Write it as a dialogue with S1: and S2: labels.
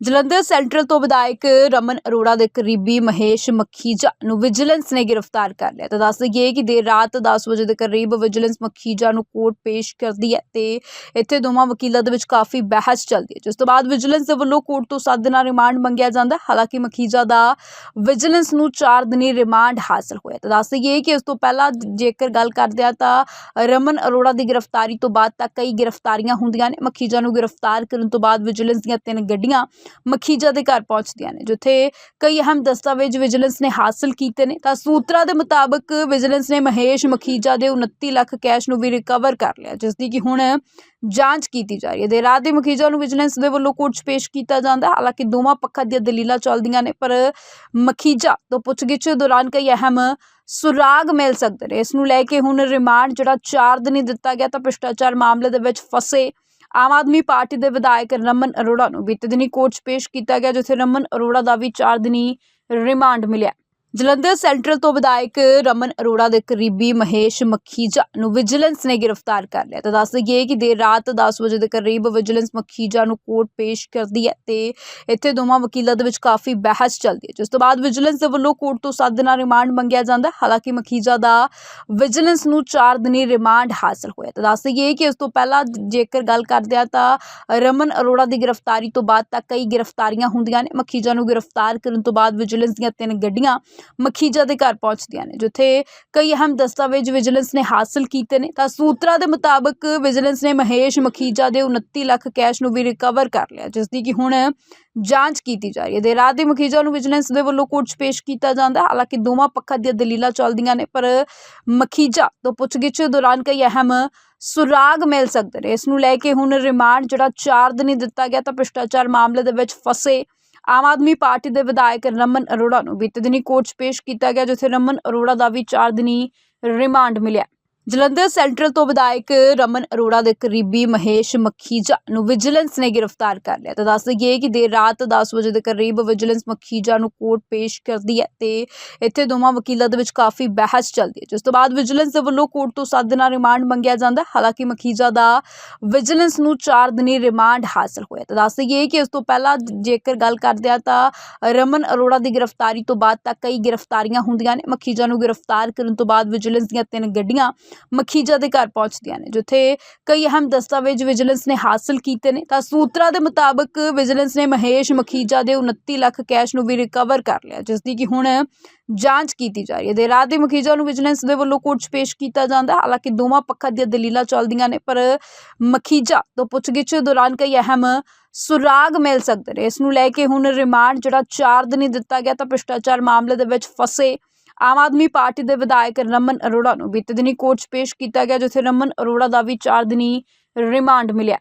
S1: Jalandhar central ਤੋਂ ਵਿਧਾਇਕ ਰਮਨ ਅਰੋੜਾ ਦੇ ਕਰੀਬੀ ਮਹੇਸ਼ ਮੱਖੀਜਾ ਨੂੰ ਵਿਜੀਲੈਂਸ ਨੇ ਗ੍ਰਿਫਤਾਰ ਕਰ ਲਿਆ। ਤਾਂ ਦੱਸ ਦਈਏ ਕਿ ਦੇਰ ਰਾਤ 10 ਵਜੇ ਦੇ ਕਰੀਬ ਵਿਜੀਲੈਂਸ ਮੱਖੀਜਾ ਨੂੰ ਕੋਰਟ ਪੇਸ਼ ਕਰਦੀ ਹੈ ਤੇ ਇੱਥੇ ਦੋਵਾਂ ਵਕੀਲਾਂ ਦੇ ਵਿੱਚ ਕਾਫੀ ਬਹਿਸ ਚੱਲਦੀ ਹੈ। ਜਿਸ ਤੋਂ ਬਾਅਦ ਵਿਜੀਲੈਂਸ ਦੇ ਵੱਲੋਂ ਕੋਰਟ ਤੋਂ 7 ਦਿਨਾਂ ਰਿਮਾਂਡ ਮੰਗਿਆ ਜਾਂਦਾ ਹਾਲਾਂਕਿ ਮੱਖੀਜਾ ਦਾ ਵਿਜੀਲੈਂਸ ਨੂੰ 4 ਦਿਨੀ ਰਿਮਾਂਡ ਹਾਸਲ ਹੋਇਆ ਤਾਂ ਦੱਸ ਦਈਏ ਕਿ ਇਸ ਤੋਂ ਪਹਿਲਾਂ ਜੇਕਰ ਗੱਲ ਕਰਦੇ ਆ ਤਾਂ ਰਮਨ ਅਰੋੜਾ ਦੀ ਗ੍ਰਿਫਤਾਰੀ ਤੋਂ ਬਾਅਦ ਤਾਂ ਕਈ ਗ੍ਰਿਫਤਾਰੀਆਂ ਹੁੰਦੀਆਂ ਨੇ। ਮੱਖੀਜਾ ਨੂੰ ਗ੍ਰਿਫਤਾਰ ਕਰਨ ਤੋਂ ਬਾਅਦ ਵਿਜੀਲੈਂਸ ਦੀਆਂ ਤਿੰਨ ਗੱਡੀਆਂ ਮਖੀਜਾ ਦੇ ਘਰ ਪਹੁੰਚਦੀਆਂ ਨੇ, ਜਿੱਥੇ ਕਈ ਅਹਿਮ ਦਸਤਾਵੇਜ਼ ਵਿਜੀਲੈਂਸ ਨੇ ਹਾਸਲ ਕੀਤੇ ਨੇ। ਤਾਂ ਸੂਤਰਾਂ ਦੇ ਮੁਤਾਬਕ ਵਿਜੀਲੈਂਸ ਨੇ ਮਹੇਸ਼ ਮਖੀਜਾ ਦੇ 29 ਲੱਖ ਕੈਸ਼ ਨੂੰ ਵੀ ਰਿਕਵਰ ਕਰ ਲਿਆ ਜਿਸ ਦੀ ਕਿ ਹੁਣ ਜਾਂਚ ਕੀਤੀ ਜਾ ਰਹੀ ਹੈ। ਦੇ ਰਾਤ ਦੇ ਮਖੀਜਾ ਨੂੰ ਵਿਜੀਲੈਂਸ ਦੇ ਵੱਲੋਂ ਕੋਰਟ 'ਚ ਪੇਸ਼ ਕੀਤਾ ਜਾਂਦਾ ਹਾਲਾਂਕਿ ਦੋਵਾਂ ਪੱਖਾਂ ਦੀਆਂ ਦਲੀਲਾਂ ਚੱਲਦੀਆਂ ਨੇ, ਪਰ ਮਖੀਜਾ ਤੋਂ ਪੁੱਛਗਿੱਛ ਦੌਰਾਨ ਕਈ ਅਹਿਮ ਸੁਰਾਗ ਮਿਲ ਸਕਦੇ ਨੇ। ਇਸ ਨੂੰ ਲੈ ਕੇ ਹੁਣ ਰਿਮਾਂਡ ਜਿਹੜਾ 4 ਦਿਨੀ ਦਿੱਤਾ ਗਿਆ, ਤਾਂ ਭ੍ਰਿਸ਼ਟਾਚਾਰ ਮਾਮਲੇ ਦੇ ਵਿੱਚ ਫਸੇ ਆਮ ਆਦਮੀ ਪਾਰਟੀ ਦੇ ਵਿਧਾਇਕ ਰਮਨ ਅਰੋੜਾ ਨੂੰ ਬੀਤੇ ਦਿਨੀ ਕੋਰਟ 'ਚ ਪੇਸ਼ ਕੀਤਾ ਗਿਆ, ਜਿੱਥੇ ਰਮਨ ਅਰੋੜਾ ਦਾ ਵੀ 4 ਦਿਨੀ ਰਿਮਾਂਡ ਮਿਲਿਆ। ਜਲੰਧਰ ਸੈਂਟਰਲ ਤੋਂ ਵਿਧਾਇਕ ਰਮਨ ਅਰੋੜਾ ਦੇ ਕਰੀਬੀ ਮਹੇਸ਼ ਮੱਖੀਜਾ ਨੂੰ ਵਿਜੀਲੈਂਸ ਨੇ ਗ੍ਰਿਫਤਾਰ ਕਰ ਲਿਆ। ਤਾਂ ਦੱਸ ਦਈਏ ਕਿ ਦੇਰ ਰਾਤ 10 ਵਜੇ ਦੇ ਕਰੀਬ ਵਿਜੀਲੈਂਸ ਮੱਖੀਜਾ ਨੂੰ ਕੋਰਟ ਪੇਸ਼ ਕਰਦੀ ਹੈ ਤੇ ਇੱਥੇ ਦੋਵਾਂ ਵਕੀਲਾਂ ਦੇ ਵਿੱਚ ਕਾਫੀ ਬਹਿਸ ਚੱਲਦੀ ਹੈ। ਜਿਸ ਤੋਂ ਬਾਅਦ ਵਿਜੀਲੈਂਸ ਦੇ ਵੱਲੋਂ ਕੋਰਟ ਤੋਂ 7 ਦਿਨਾਂ ਰਿਮਾਂਡ ਮੰਗਿਆ ਜਾਂਦਾ। ਹਾਲਾਂਕਿ ਮਖੀਜਾ ਦਾ ਵਿਜੀਲੈਂਸ ਨੂੰ 4 ਦਿਨੀ ਰਿਮਾਂਡ ਹਾਸਲ ਹੋਇਆ। ਤਾਂ ਦੱਸ ਦਈਏ ਕਿ ਇਸ ਤੋਂ ਪਹਿਲਾਂ ਜੇਕਰ ਗੱਲ ਕਰਦੇ ਆ ਤਾਂ ਰਮਨ ਅਰੋੜਾ ਦੀ ਗ੍ਰਿਫਤਾਰੀ ਤੋਂ ਬਾਅਦ ਤਾਂ ਕਈ ਗ੍ਰਿਫਤਾਰੀਆਂ ਹੁੰਦੀਆਂ ਨੇ। ਮਖੀਜਾ ਨੂੰ ਗ੍ਰਿਫਤਾਰ ਕਰਨ ਤੋਂ ਬਾਅਦ ਵਿਜੀਲੈਂਸ ਦੀਆਂ ਤਿੰਨ ਗੱਡੀਆਂ ਮਖੀਜਾ ਦੇ ਘਰ ਪਹੁੰਚਦੀਆਂ ਨੇ, ਜਿੱਥੇ ਕਈ ਅਹਿਮ ਦਸਤਾਵੇਜ਼ ਵਿਜੀਲੈਂਸ ਨੇ ਹਾਸਲ ਕੀਤੇ ਨੇ। ਤਾਂ ਸੂਤਰਾਂ ਦੇ ਮੁਤਾਬਕ ਵਿਜੀਲੈਂਸ ਨੇ ਮਹੇਸ਼ ਮਖੀਜਾ ਦੇ 29 ਲੱਖ ਕੈਸ਼ ਨੂੰ ਵੀ ਰਿਕਵਰ ਕਰ ਲਿਆ, ਜਿਸ ਦੀ ਕਿ ਹੁਣ ਜਾਂਚ ਕੀਤੀ ਜਾ ਰਹੀ ਹੈ। ਦੇ ਰਾਤ ਦੇ ਮਖੀਜਾ ਨੂੰ ਵਿਜੀਲੈਂਸ ਦੇ ਵੱਲੋਂ ਕੋਰਟ 'ਚ ਪੇਸ਼ ਕੀਤਾ ਜਾਂਦਾ। ਹਾਲਾਂਕਿ ਦੋਵਾਂ ਪੱਖਾਂ ਦੀਆਂ ਦਲੀਲਾਂ ਚੱਲਦੀਆਂ ਨੇ, ਪਰ ਮਖੀਜਾ ਤੋਂ ਪੁੱਛਗਿੱਛ ਦੌਰਾਨ ਕਈ ਅਹਿਮ ਸੁਰਾਗ ਮਿਲ ਸਕਦੇ ਨੇ। ਇਸ ਨੂੰ ਲੈ ਕੇ ਹੁਣ ਰਿਮਾਂਡ ਜਿਹੜਾ 4 ਦਿਨੀ ਦਿੱਤਾ ਗਿਆ, ਤਾਂ ਭ੍ਰਿਸ਼ਟਾਚਾਰ ਮਾਮਲੇ ਦੇ ਵਿੱਚ ਫਸੇ ਆਮ ਆਦਮੀ ਪਾਰਟੀ ਦੇ ਵਿਧਾਇਕ ਰਮਨ ਅਰੋੜਾ ਨੂੰ ਬੀਤੇ ਦਿਨੀ ਕੋਰਟ 'ਚ ਪੇਸ਼ ਕੀਤਾ ਗਿਆ, ਜਿੱਥੇ ਰਮਨ ਅਰੋੜਾ ਦਾ ਵੀ 4 ਦਿਨੀ ਰਿਮਾਂਡ ਮਿਲਿਆ। ਜਲੰਧਰ ਸੈਂਟਰਲ ਤੋਂ ਵਿਧਾਇਕ ਰਮਨ ਅਰੋੜਾ ਦੇ ਕਰੀਬੀ ਮਹੇਸ਼ ਮੱਖੀਜਾ ਨੂੰ ਵਿਜੀਲੈਂਸ ਨੇ ਗ੍ਰਿਫਤਾਰ ਕਰ ਲਿਆ। ਤਾਂ ਦੱਸ ਦਈਏ ਕਿ ਦੇਰ ਰਾਤ 10 ਵਜੇ ਦੇ ਕਰੀਬ ਵਿਜੀਲੈਂਸ ਮੱਖੀਜਾ ਨੂੰ ਕੋਰਟ ਪੇਸ਼ ਕਰਦੀ ਹੈ ਤੇ ਇੱਥੇ ਦੋਵਾਂ ਵਕੀਲਾਂ ਦੇ ਵਿੱਚ ਕਾਫੀ ਬਹਿਸ ਚੱਲਦੀ ਹੈ। ਜਿਸ ਤੋਂ ਬਾਅਦ ਵਿਜੀਲੈਂਸ ਦੇ ਵੱਲੋਂ ਕੋਰਟ ਤੋਂ 7 ਦਿਨਾਂ ਰਿਮਾਂਡ ਮੰਗਿਆ ਜਾਂਦਾ ਹਾਲਾਂਕਿ ਮਖੀਜਾ ਦਾ ਵਿਜੀਲੈਂਸ ਨੂੰ 4 ਦਿਨੀ ਰਿਮਾਂਡ ਹਾਸਲ ਹੋਇਆ। ਤਾਂ ਦੱਸ ਦਈਏ ਕਿ ਇਸ ਤੋਂ ਪਹਿਲਾਂ ਜੇਕਰ ਗੱਲ ਕਰਦੇ ਆ ਤਾਂ ਰਮਨ ਅਰੋੜਾ ਦੀ ਗ੍ਰਿਫਤਾਰੀ ਤੋਂ ਬਾਅਦ ਤੱਕ ਕਈ ਗ੍ਰਿਫਤਾਰੀਆਂ ਹੁੰਦੀਆਂ ਨੇ। ਮਖੀਜਾ ਨੂੰ ਗ੍ਰਿਫਤਾਰ ਕਰਨ ਤੋਂ ਬਾਅਦ ਵਿਜੀਲੈਂਸ ਦੀਆਂ ਤਿੰਨ ਗੱਡੀਆਂ ਮਖੀਜਾ ਦੇ ਘਰ ਪਹੁੰਚਦੀਆਂ ਨੇ, ਜਿੱਥੇ ਕਈ ਅਹਿਮ ਦਸਤਾਵੇਜ਼ ਵਿਜੀਲੈਂਸ ਨੇ ਹਾਸਲ ਕੀਤੇ ਨੇ। ਤਾਂ ਸੂਤਰਾਂ ਦੇ ਮੁਤਾਬਕ ਵਿਜੀਲੈਂਸ ਨੇ ਮਹੇਸ਼ ਮਖੀਜਾ ਦੇ 29 ਲੱਖ ਕੈਸ਼ ਨੂੰ ਵੀ ਰਿਕਵਰ ਕਰ ਲਿਆ ਜਿਸ ਦੀ ਕਿ ਹੁਣ ਜਾਂਚ ਕੀਤੀ ਜਾ ਰਹੀ ਹੈ। ਦੇ ਰਾਤ ਦੇ ਮਖੀਜਾ ਨੂੰ ਵਿਜੀਲੈਂਸ ਦੇ ਵੱਲੋਂ ਕੋਰਟ 'ਚ ਪੇਸ਼ ਕੀਤਾ ਜਾਂਦਾ ਹਾਲਾਂਕਿ ਦੋਵਾਂ ਪੱਖਾਂ ਦੀਆਂ ਦਲੀਲਾਂ ਚੱਲਦੀਆਂ ਨੇ, ਪਰ ਮਖੀਜਾ ਤੋਂ ਪੁੱਛਗਿੱਛ ਦੌਰਾਨ ਕਈ ਅਹਿਮ ਸੁਰਾਗ ਮਿਲ ਸਕਦੇ ਨੇ। ਇਸ ਨੂੰ ਲੈ ਕੇ ਹੁਣ ਰਿਮਾਂਡ ਜਿਹੜਾ 4 ਦਿਨੀ ਦਿੱਤਾ ਗਿਆ, ਤਾਂ ਭ੍ਰਿਸ਼ਟਾਚਾਰ ਮਾਮਲੇ ਦੇ ਵਿੱਚ ਫਸੇ ਆਮ ਆਦਮੀ ਪਾਰਟੀ ਦੇ ਵਿਧਾਇਕ ਰਮਨ ਅਰੋੜਾ ਨੂੰ ਬੀਤੇ ਦਿਨੀ ਕੋਰਟ 'ਚ ਪੇਸ਼ ਕੀਤਾ ਗਿਆ, ਜਿੱਥੇ ਰਮਨ ਅਰੋੜਾ ਦਾ ਵੀ 4 ਦਿਨੀ ਰਿਮਾਂਡ ਮਿਲਿਆ।